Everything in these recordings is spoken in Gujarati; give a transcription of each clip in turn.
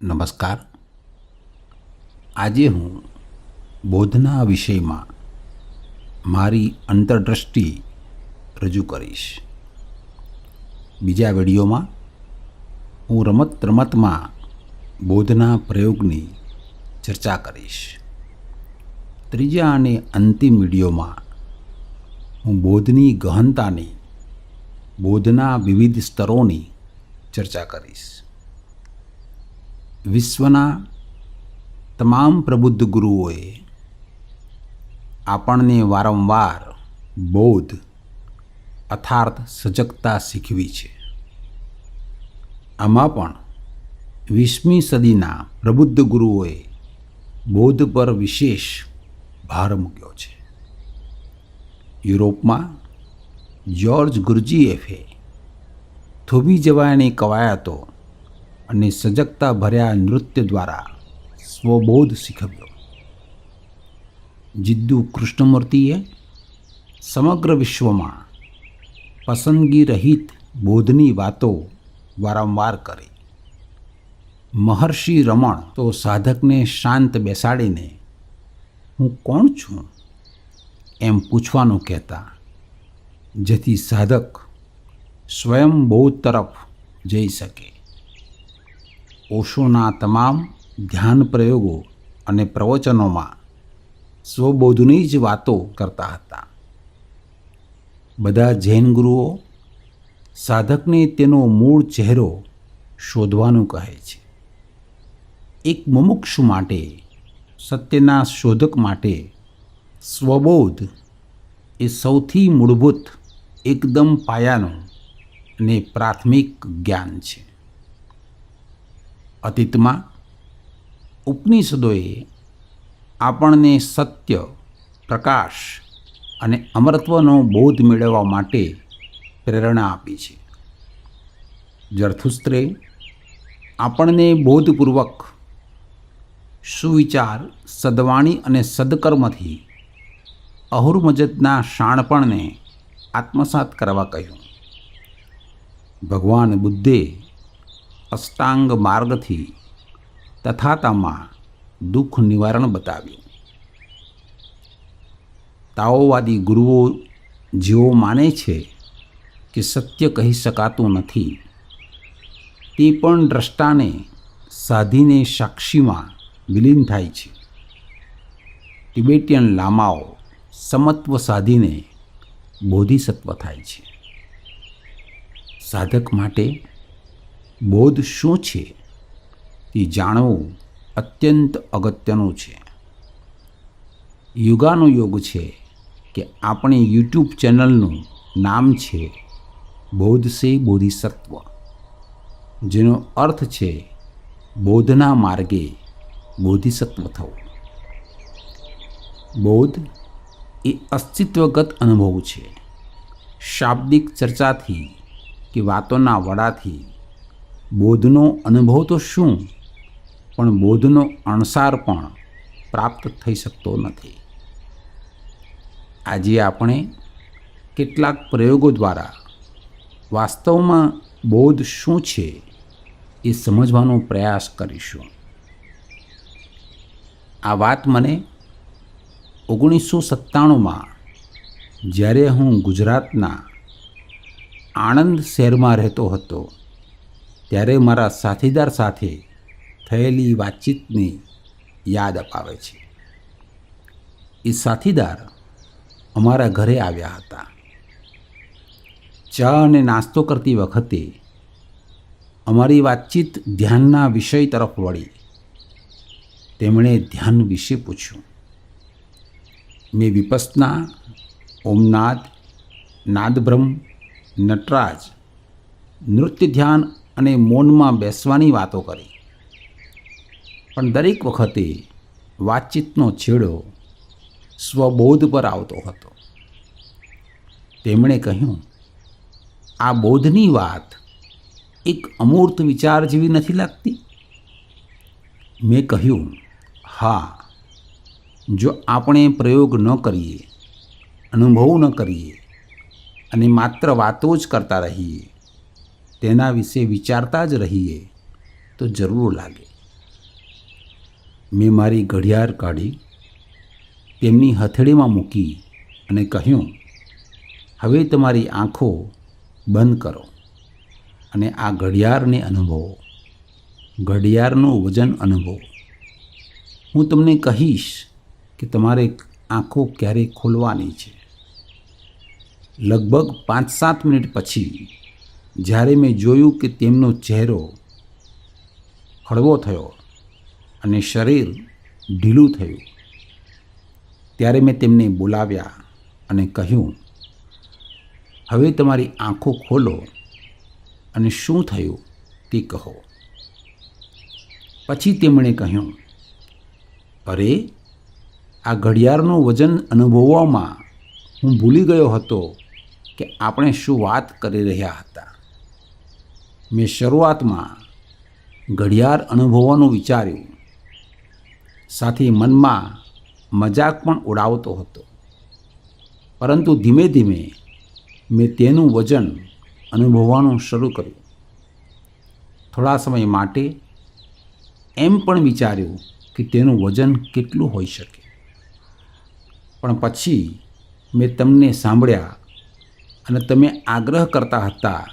નમસ્કાર. આજે હું બોધના વિષયમાં મારી અંતરદ્રષ્ટિ રજૂ કરીશ. બીજા વિડીયોમાં હું રમત રમતમાં બોધના પ્રયોગની ચર્ચા કરીશ. ત્રીજા અને અંતિમ વિડીયોમાં હું બોધની ગહનતાની, બોધના વિવિધ સ્તરોની ચર્ચા કરીશ. વિશ્વના તમામ પ્રબુદ્ધ ગુરુઓએ આપણને વારંવાર બોધ અર્થાર્થ સજગતા શીખવી છે. આમાં પણ વીસમી સદીના પ્રબુદ્ધ ગુરુઓએ બોધ પર વિશેષ ભાર મૂક્યો છે. યુરોપમાં જ્યોર્જ ગુરજીએફે થોભી જવાયની કવાયતો અને સજગતા ભર્યા નૃત્ય દ્વારા સ્વબોધ શીખવ્યો. જિદ્દુ કૃષ્ણમૂર્તિએ સમગ્ર વિશ્વમાં પસંદગી રહિત બોધની વાતો વારંવાર કરી. મહર્ષિ રમણ તો સાધકને શાંત બેસાડીને, હું કોણ છું? એમ પૂછવાનું કહેતા, જેથી સાધક સ્વયં બોધ તરફ જઈ શકે. ઓશોના તમામ ધ્યાન પ્રયોગો અને પ્રવચનોમાં સ્વબોધની જ વાતો કરતા હતા. બધા જૈન ગુરુઓ સાધકને તેનો મૂળ ચહેરો શોધવાનું કહે છે. એક મુમુક્ષુ માટે, સત્યના શોધક માટે સ્વબોધ એ સૌથી મૂળભૂત, એકદમ પાયાનું અને પ્રાથમિક જ્ઞાન છે. અતીતમાં ઉપનિષદોએ આપણને સત્ય, પ્રકાશ અને અમરત્વનો બોધ મેળવવા માટે પ્રેરણા આપી છે. જરથુસ્ત્રે આપણને બોધપૂર્વક સુવિચાર, સદવાણી અને સદકર્મથી અહુરમજદના શાણપણને આત્મસાત કરવા કહ્યું. ભગવાન બુદ્ધે અષ્ટાંગ માર્ગથી તથાતામાં દુઃખ નિવારણ બતાવ્યું. તાઓવાદી ગુરુઓ જેઓ માને છે કે સત્ય કહી શકાતું નથી, તે પણ દ્રષ્ટાને સાધીને સાક્ષીમાં વિલીન થાય છે. ટિબેટિયન લામાઓ સમત્વ સાધીને બોધિસત્વ થાય છે. સાધક માટે બોધ શું છે? તે જાણવું અત્યંત અગત્યનું છે. યુગાનો યોગ છે કે આપણી યુટ્યુબ ચેનલનું નામ છે બોધ સે બોધિસત્વ, જેનો અર્થ છે બોધના માર્ગે બોધિસત્વ થવું. બોધ એ અસ્તિત્વગત અનુભવ છે. શાબ્દિક ચર્ચાથી કે વાતોના વડાથી બોધનો અનુભવ તો શું? પણ બોધનો અણસાર પણ પ્રાપ્ત થઈ શકતો નથી. આજે આપણે કેટલાક પ્રયોગો દ્વારા વાસ્તવમાં બોધ શું છે એ સમજવાનો પ્રયાસ કરીશું. આ વાત મને ઓગણીસો સત્તાણુંમાં, જ્યારે હું ગુજરાતના આણંદ શહેરમાં રહેતો હતો ત્યારે મારા સાથીદાર સાથે થયેલી વાતચીતની યાદ અપાવે છે. એ સાથીદાર અમારા ઘરે આવ્યા હતા. ચા અને નાસ્તો કરતી વખતે અમારી વાતચીત ધ્યાનના વિષય તરફ વળી. તેમણે ધ્યાન વિશે પૂછ્યું. મેં વિપસના ઓમનાથ નાદબ્રહ્મ નટરાજ, નૃત્ય ધ્યાન અને મૌનમાં બેસવાની વાતો કરી. પણ દરેક વખતે વાતચીતનો છેડો સ્વબોધ પર આવતો હતો. તેમણે કહ્યું, આ બોધની વાત એક અમૂર્ત વિચાર જેવી નથી લાગતી? મેં કહ્યું, હા, જો આપણે પ્રયોગ ન કરીએ, અનુભવ ન કરીએ અને માત્ર વાતો જ કરતા રહીએ તેના વિશે વિચારતા જ રહીએ તો જરૂર લાગે. મેં મારી ઘડિયાળ કાઢી, તેમની હથેળીમાં મૂકી અને કહ્યું, હવે તમારી આંખો બંધ કરો અને આ ઘડિયાળને અનુભવો. ઘડિયાળનું વજન અનુભવો. હું તમને કહીશ કે તમારે આંખો ક્યારે ખોલવાની છે. લગભગ પાંચ સાત મિનિટ પછી જ્યારે મેં જોયું કે તેમનો ચહેરો હળવો થયો અને શરીર ઢીલું થયું, ત્યારે મેં તેમને બોલાવ્યા અને કહ્યું, હવે તમારી આંખો ખોલો અને શું થયું તે કહો. પછી તેમણે કહ્યું, અરે, આ ઘડિયાળનું વજન અનુભવવામાં હું ભૂલી ગયો હતો કે આપણે શું વાત કરી રહ્યા હતા. મેં શરૂઆતમાં ઘડિયાળ અનુભવવાનું વિચાર્યું. સાથે મનમાં મજાક પણ ઉડાવતો હતો. પરંતુ ધીમે ધીમે મેં તેનું વજન અનુભવવાનું શરૂ કર્યું. થોડા સમય માટે એમ પણ વિચાર્યું કે તેનું વજન કેટલું હોઈ શકે. પણ પછી મેં તમને સાંભળ્યા અને તમે આગ્રહ કરતા હતા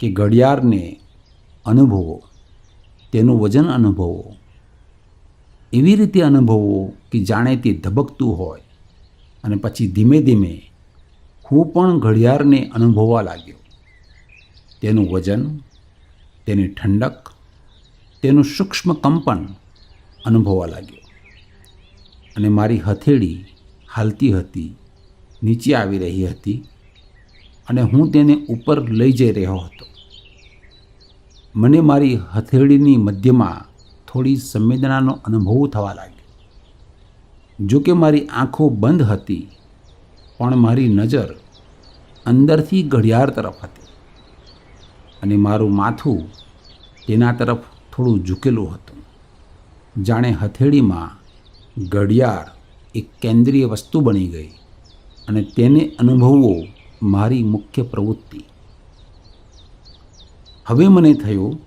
કે ઘડિયાળને અનુભવો, તેનું વજન અનુભવો. એવી રીતે અનુભવો કે જાણે તે ધબકતું હોય અને પછી ધીમે ધીમે હું પણ ઘડિયાળને અનુભવવા લાગ્યો. તેનું વજન, તેની ઠંડક, તેનું સૂક્ષ્મ કંપન અનુભવવા લાગ્યો. અને મારી હથેળી હાલતી હતી, નીચે આવી રહી હતી. અને હું તેને ઉપર લઈ જઈ રહ્યો હતો. મને મારી હથેળીની મધ્યમાં થોડી સંવેદનાનો અનુભવ થવા લાગ્યો. જોકે મારી આંખો બંધ હતી, પણ મારી નજર અંદરથી ઘડિયાળ તરફ હતી અને મારું માથું તેના તરફ થોડું ઝૂકેલું હતું. જાણે હથેળીમાં ઘડિયાળ એક કેન્દ્રીય વસ્તુ બની ગઈ અને તેને અનુભવવો મારી મુખ્ય પ્રવૃત્તિ. હવે મને થયું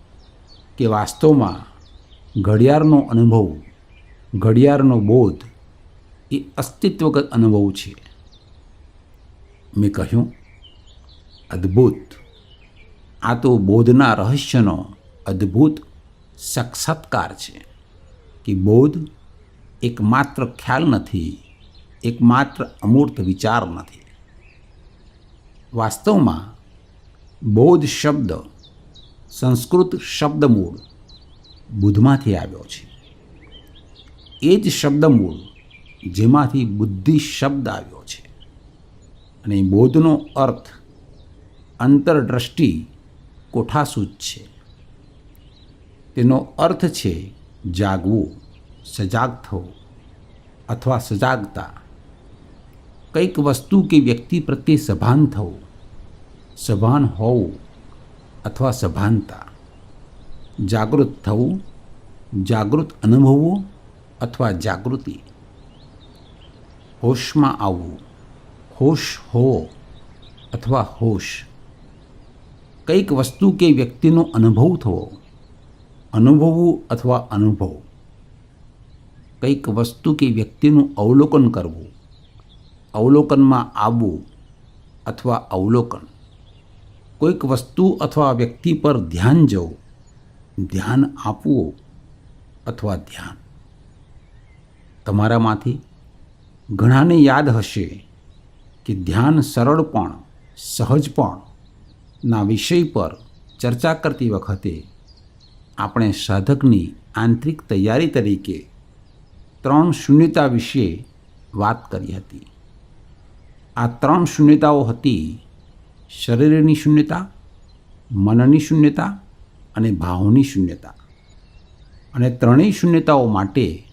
કે વાસ્તવમાં ઘડિયાળનો અનુભવ, ઘડિયાળનો બોધ એ અસ્તિત્વગત અનુભવ છે. મેં કહ્યું, અદ્ભુત. આ તો બોધના રહસ્યનો અદ્ભુત સાક્ષાત્કાર છે કે બોધ એકમાત્ર ખ્યાલ નથી, એકમાત્ર અમૂર્ત વિચાર નથી. વાસ્તવમાં બૌદ્ધ શબ્દ, સંસ્કૃત શબ્દ મૂળ બુદ્ધમાંથી આવ્યો છે. એ જ શબ્દ મૂળ જેમાંથી બુદ્ધિ શબ્દ આવ્યો છે. અને બોધનો અર્થ અંતરદ્રષ્ટિ કોઠાસૂચ છે. તેનો અર્થ છે જાગવું, સજાગ થવું અથવા સજાગતા. કંઈક વસ્તુ કે વ્યક્તિ પ્રત્યે સભાન થવું, સભાન હોવું અથવા સભાનતા, જાગૃત થવું, જાગૃત અનુભવવું અથવા જાગૃતિ. હોશમાં આવવું, હોશ હોવો અથવા હોશ. કંઈક વસ્તુ કે વ્યક્તિનો અનુભવ થવો, અનુભવવું અથવા અનુભવ. કંઈક વસ્તુ કે વ્યક્તિનું અવલોકન કરવું અવલોકનમાં આવવું અથવા અવલોકન. કોઈક વસ્તુ અથવા વ્યક્તિ પર ધ્યાન જવું, ધ્યાન આપવું અથવા ધ્યાન. તમારામાંથી ઘણાને યાદ હશે કે ધ્યાન સરળ પણ, સહજ પણ ના વિષય પર ચર્ચા કરતી વખતે આપણે સાધકની આંતરિક તૈયારી તરીકે ત્રણ શૂન્યતા વિશે વાત કરી હતી. આ ત્રણ શૂન્યતાઓ હતી. શરીરની શૂન્યતા, મનની શૂન્યતા અને ભાવની શૂન્યતા. અને ત્રણેય શૂન્યતાઓ માટે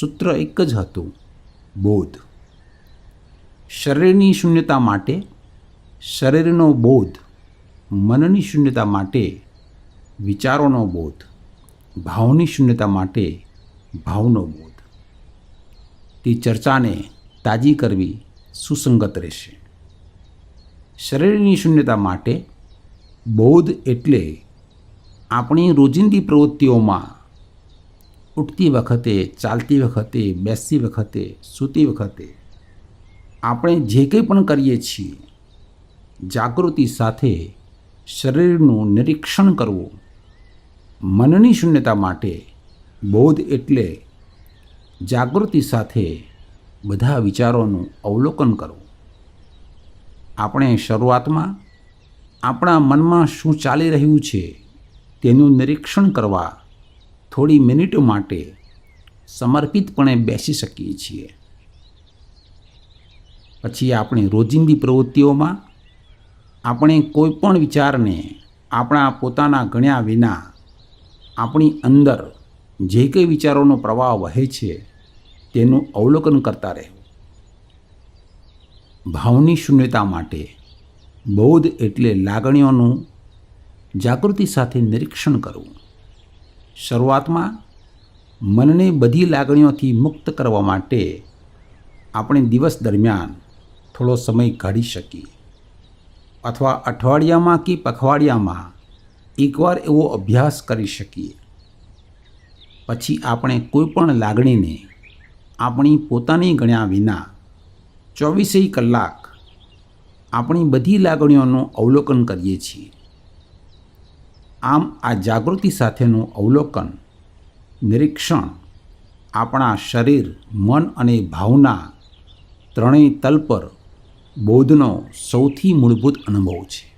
સૂત્ર એક જ હતું, બોધ. શરીરની શૂન્યતા માટે, શરીરનો બોધ. મનની શૂન્યતા માટે, વિચારોનો બોધ. ભાવની શૂન્યતા માટે, ભાવનો બોધ. તે ચર્ચાને તાજી કરવી સુસંગત રહેશે. શરીરની શૂન્યતા માટે બૌદ્ધ એટલે આપણી રોજિંદી પ્રવૃત્તિઓમાં ઉઠતી વખતે, ચાલતી વખતે, બેસતી વખતે, સૂતી વખતે આપણે જે કંઈ પણ કરીએ છીએ, જાગૃતિ સાથે શરીરનું નિરીક્ષણ કરવું. મનની શૂન્યતા માટે બોધ એટલે જાગૃતિ સાથે બધા વિચારોનું અવલોકન કરવું આપણે શરૂઆતમાં આપણા મનમાં શું ચાલી રહ્યું છે તેનું નિરીક્ષણ કરવા થોડી મિનિટો માટે સમર્પિતપણે બેસી શકીએ છીએ. પછી આપણી રોજિંદી પ્રવૃત્તિઓમાં આપણે કોઈ પણ વિચારને આપણા પોતાના ગણ્યા વિના આપણી અંદર જે કંઈ વિચારોનો પ્રવાહ વહે છે તેનું અવલોકન કરતા રહેવું ભાવની શૂન્યતા માટે બૌદ્ધ એટલે લાગણીઓનું જાગૃતિ સાથે નિરીક્ષણ કરવું. શરૂઆતમાં મનને બધી લાગણીઓથી મુક્ત કરવા માટે આપણે દિવસ દરમિયાન થોડો સમય કાઢી શકીએ. અથવા અઠવાડિયામાં કે પખવાડિયામાં એકવાર એવો અભ્યાસ કરી શકીએ. પછી આપણે કોઈપણ લાગણીને આપણી પોતાની ગણ્યા વિના ચોવીસેય કલાક આપણી બધી લાગણીઓનું અવલોકન કરીએ છીએ. આમ આ જાગૃતિ સાથેનું અવલોકન, નિરીક્ષણ આપણા શરીર, મન અને ભાવના ત્રણેય તલ પર બોધનો સૌથી મૂળભૂત અનુભવ છે.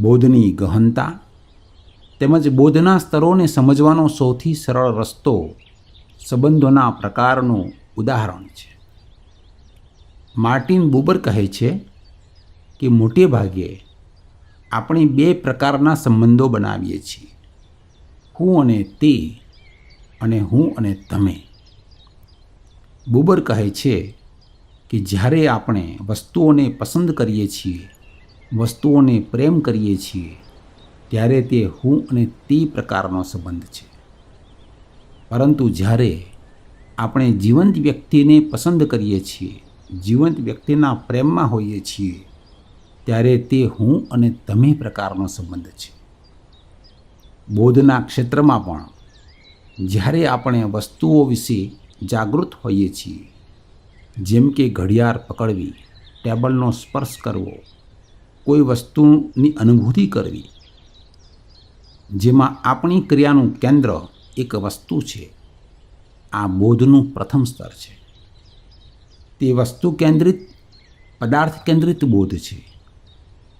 બોધની ગહનતા તેમજ બોધના સ્તરોને સમજવાનો સૌથી સરળ રસ્તો સંબંધોના પ્રકારનું ઉદાહરણ છે. માર્ટિન બુબર કહે છે કે મોટે ભાગે આપણે બે પ્રકારના સંબંધો બનાવીએ છીએ. હું અને તે અને હું અને તમે. બુબર કહે છે કે જ્યારે આપણે વસ્તુઓને પસંદ કરીએ છીએ, વસ્તુઓને પ્રેમ કરીએ છીએ, ત્યારે તે હું અને તે પ્રકારનો સંબંધ છે. પરંતુ જ્યારે આપણે જીવંત વ્યક્તિને પસંદ કરીએ છીએ, જીવંત વ્યક્તિના પ્રેમમાં હોઈએ છીએ, ત્યારે તે હું અને તમે પ્રકારનો સંબંધ છે. બોધના ક્ષેત્રમાં પણ જ્યારે આપણે વસ્તુઓ વિશે જાગૃત હોઈએ છીએ, જેમ કે ઘડિયાળ પકડવી, ટેબલનો સ્પર્શ કરવો, કોઈ વસ્તુની અનુભૂતિ કરવી, જેમાં આપણી ક્રિયાનું કેન્દ્ર એક વસ્તુ છે. આ બોધનું પ્રથમ સ્તર છે. તે વસ્તુ કેન્દ્રિત, પદાર્થ કેન્દ્રિત બોધ છે.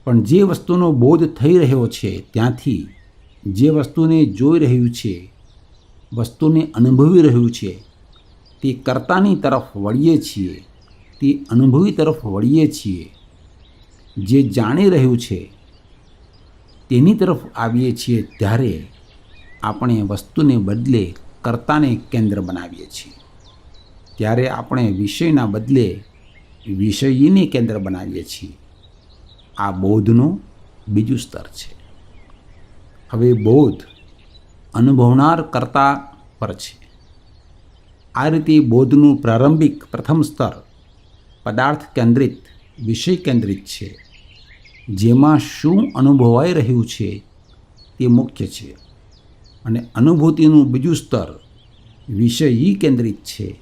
પણ જે વસ્તુનો બોધ થઈ રહ્યો છે ત્યાંથી, જે વસ્તુને જોઈ રહ્યું છે, વસ્તુને અનુભવી રહ્યું છે, તે કર્તાની તરફ વળીએ છીએ, તે અનુભવી તરફ વળીએ છીએ, જે જાણી રહ્યું છે, તેની તરફ આવીએ છીએ ત્યારે આપણે વસ્તુને બદલે કર્તાને કેન્દ્ર બનાવીએ છીએ. ત્યારે આપણે વિષયના બદલે વિષયીને કેન્દ્ર બનાવીએ છીએ. આ બોધનું બીજું સ્તર છે. હવે બોધ અનુભવનાર કરતા પર છે. આ રીતે બોધનું પ્રારંભિક પ્રથમ સ્તર પદાર્થ કેન્દ્રિત, વિષય કેન્દ્રિત છે. જેમાં શું અનુભવાઈ રહ્યું છે તે મુખ્ય છે. અને અનુભૂતિનું બીજું સ્તર વિષયી કેન્દ્રિત છે,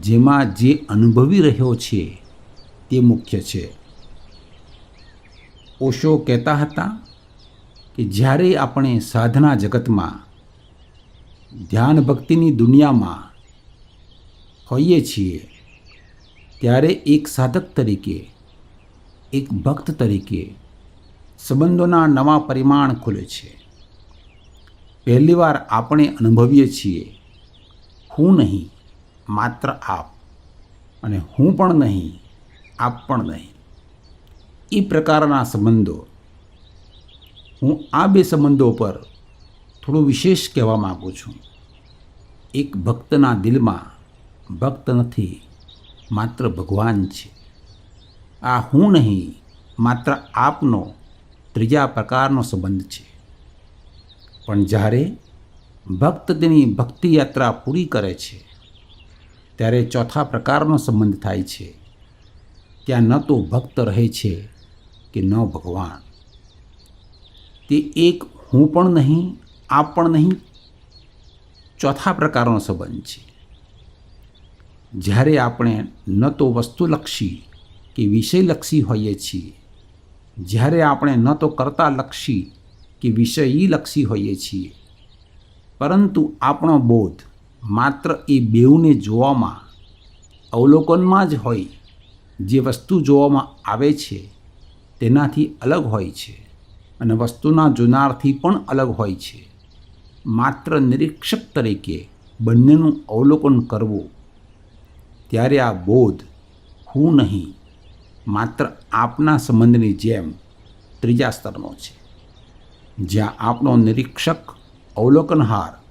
જેમાં જે અનુભવી રહ્યો છે, તે મુખ્ય છે. ઓશો કહેતા હતા કે જ્યારે આપણે સાધના જગતમાં, ધ્યાન ભક્તિની દુનિયામાં હોઈએ છીએ, ત્યારે એક સાધક તરીકે, એક ભક્ત તરીકે સંબંધોના નવા પરિમાણ ખુલે છે. પહેલીવાર આપણે અનુભવીએ છીએ, હું નહીં, માત્ર આપ. અને હું પણ નહીં, આપ પણ નહીં. એ પ્રકારના સંબંધો. હું આ બે સંબંધો પર થોડું વિશેષ કહેવા માગું છું. એક ભક્તના દિલમાં ભક્ત નથી, માત્ર ભગવાન છે. આ હું નહીં, માત્ર આપનો ત્રીજા પ્રકારનો સંબંધ છે. પણ જ્યારે ભક્ત તેની ભક્તિ યાત્રા પૂરી કરે છે, ત્યારે ચોથા પ્રકારનો સંબંધ થાય છે ત્યાં ન તો ભક્ત રહે છે કે ન ભગવાન. તે એક હું પણ નહીં, આપ પણ નહીં ચોથા પ્રકારનો સંબંધ છે. જ્યારે આપણે ન તો વસ્તુલક્ષી કે વિષયલક્ષી હોઈએ છીએ, જ્યારે આપણે ન તો કર્તાલક્ષી કે વિષયીલક્ષી હોઈએ છીએ. પરંતુ આપણો બોધ માત્ર એ બેઉને જોવામાં, અવલોકનમાં જ હોય, જે વસ્તુ જોવામાં આવે છે, તેનાથી અલગ હોય છે અને વસ્તુના જોનારથી પણ અલગ હોય છે. માત્ર નિરીક્ષક તરીકે બંનેનું અવલોકન કરવું, ત્યારે આ બોધ હું નહીં, માત્ર આપના સંબંધની જેમ ત્રીજા સ્તરનો છે. જ્યાં આપણો નિરીક્ષક અવલોકનહાર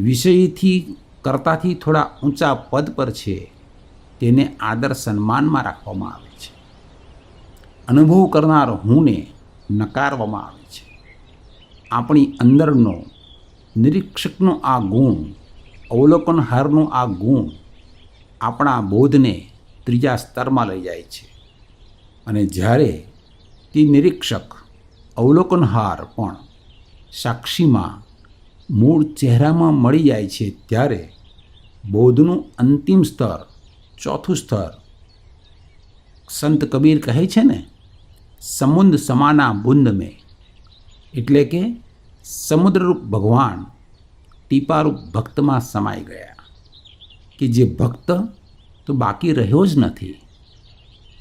વિષયથી, કરતાથી થોડા ઊંચા પદ પર છે, તેને આદર સન્માનમાં રાખવામાં આવે છે. અનુભવ કરનાર હુંને નકારવામાં આવે છે. આપણી અંદરનો નિરીક્ષકનો આ ગુણ, અવલોકનહારનો આ ગુણ આપણા બોધને ત્રીજા સ્તરમાં લઈ જાય છે. અને જ્યારે તે નિરીક્ષક અવલોકનહાર પણ સાક્ષીમાં મૂળ ચહેરામાં મળી જાય છે ત્યારે બોધનું અંતિમ સ્તર, ચોથું સ્તર સંત કબીર કહે છે ને, સમુદ્ર સમાના બુંદ મેં. એટલે કે સમુદ્રરૂપ ભગવાન ટીપારૂપ ભક્તમાં સમાઈ ગયા. કે જે ભક્ત તો બાકી રહ્યો જ નથી.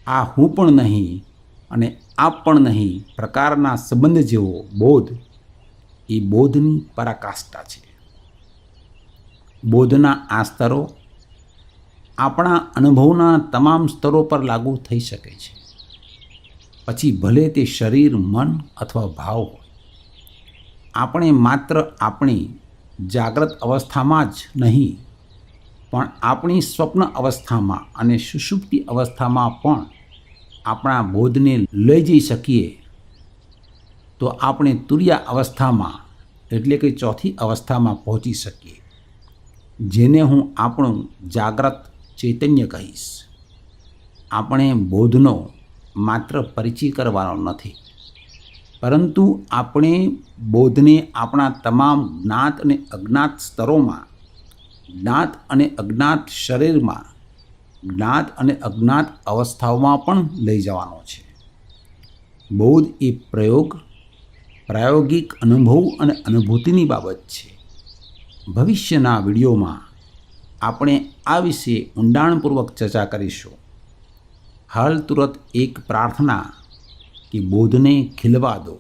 આ હું પણ નહીં અને આ પણ નહીં, પ્રકારના સંબંધ જેવો બોધ, એ બોધની પરાકાષ્ઠા છે. બોધના આ સ્તરો આપણા અનુભવના તમામ સ્તરો પર લાગુ થઈ શકે છે. પછી ભલે તે શરીર, મન અથવા ભાવ હોય. આપણે માત્ર આપણી જાગ્રત અવસ્થામાં જ નહીં, પણ આપણી સ્વપ્ન અવસ્થામાં અને સુષુપ્તિ અવસ્થામાં પણ આપણા બોધને લઈ જઈ શકીએ, તો આપણે તુર્યા અવસ્થામાં, એટલે કે ચોથી અવસ્થામાં પહોંચી શકીએ, જેને હું આપણું જાગ્રત ચૈતન્ય કહીશ. આપણે બોધનો માત્ર પરિચય કરવાનો નથી, પરંતુ આપણે બોધને આપણા તમામ જ્ઞાત અને અજ્ઞાત સ્તરોમાં, જ્ઞાત અને અજ્ઞાત શરીરમાં જ્ઞાત અને અજ્ઞાત અવસ્થાઓમાં પણ લઈ જવાનો છે. બૌદ્ધ એ પ્રયોગ, પ્રાયોગિક અનુભવ અને અનુભૂતિની બાબત છે. ભવિષ્યના વિડીયોમાં આપણે આ વિશે ઊંડાણપૂર્વક ચર્ચા કરીશું. હાલ તુરત એક પ્રાર્થના કે બોધને ખીલવા દો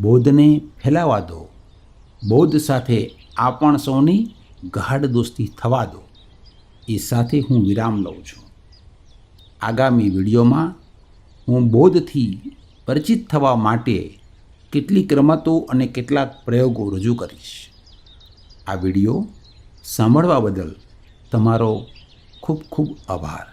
બોધને ફેલાવા દો બોધ સાથે આપણ સૌની ગાઢ દોસ્તી થવા દો. એ સાથે હું વિરામ લઉં છું. આગામી વિડીયોમાં હું બોધથી પરિચિત થવા માટે કેટલીક રમતો અને કેટલાક પ્રયોગો રજૂ કરીશ. આ વીડિયો સાંભળવા બદલ તમારો ખૂબ ખૂબ આભાર.